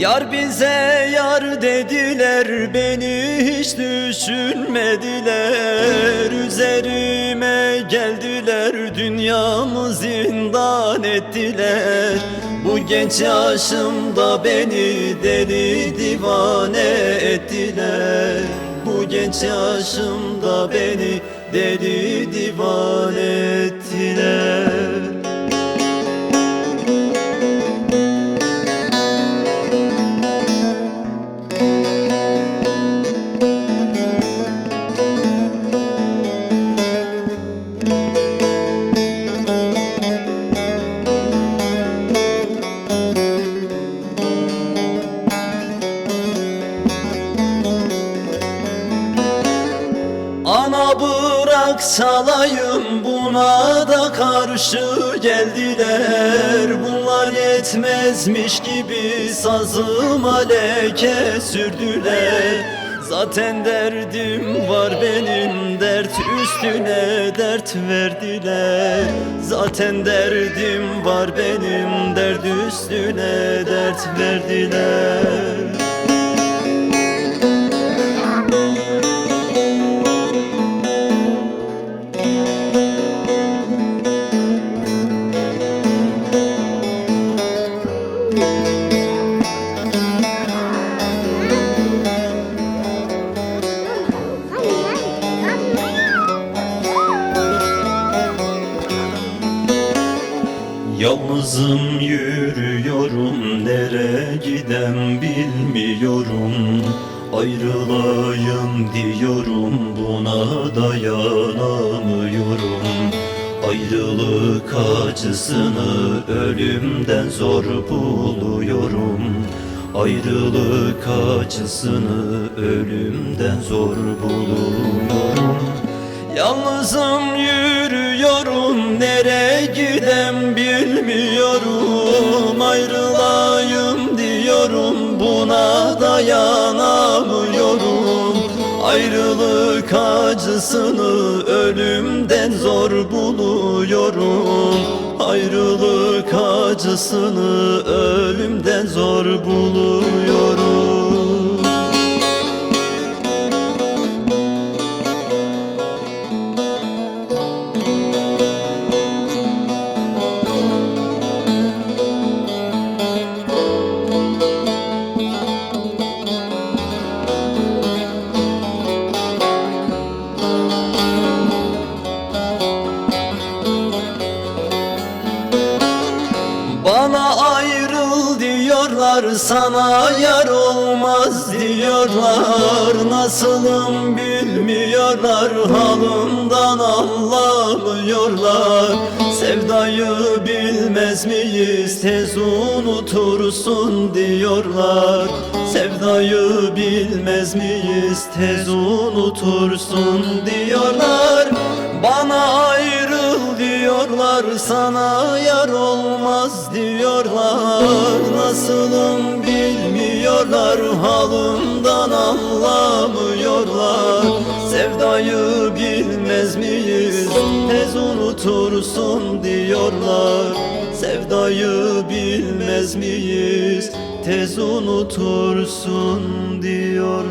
Yar bize yar dediler beni hiç düşünmediler. Üzerime geldiler dünyamı zindan ettiler. Bu genç yaşımda beni deli divane ettiler. Bu genç yaşımda beni deli divane bırak salayım buna da karşı geldiler. Bunlar yetmezmiş gibi sazıma leke sürdüler. Zaten derdim var benim dert üstüne dert verdiler. Zaten derdim var benim dert üstüne dert verdiler Yalnızım yürüyorum Nere gidem bilmiyorum. Ayrılayım diyorum Buna dayanamıyorum. Ayrılık acısını Ölümden zor buluyorum. Ayrılık acısını Ölümden zor buluyorum. Yalnızım yürüyorum Nere diyorum Buna dayanamıyorum. Ayrılık acısını Ölümden zor buluyorum. Ayrılık acısını Ölümden zor buluyorum Bana ayrıl diyorlar sana yar olmaz diyorlar. Nasılım bilmiyorlar halımdan anlamıyorlar. Sevdayı bilmez miyiz tez unutursun diyorlar. Sevdayı bilmez miyiz tez unutursun diyorlar. Bana diyorlar sana yar olmaz diyorlar. Nasılım bilmiyorlar halımdan anlamıyorlar. Sevdayı bilmez miyiz? Tez unutursun diyorlar. Sevdayı bilmez miyiz? Tez unutursun diyor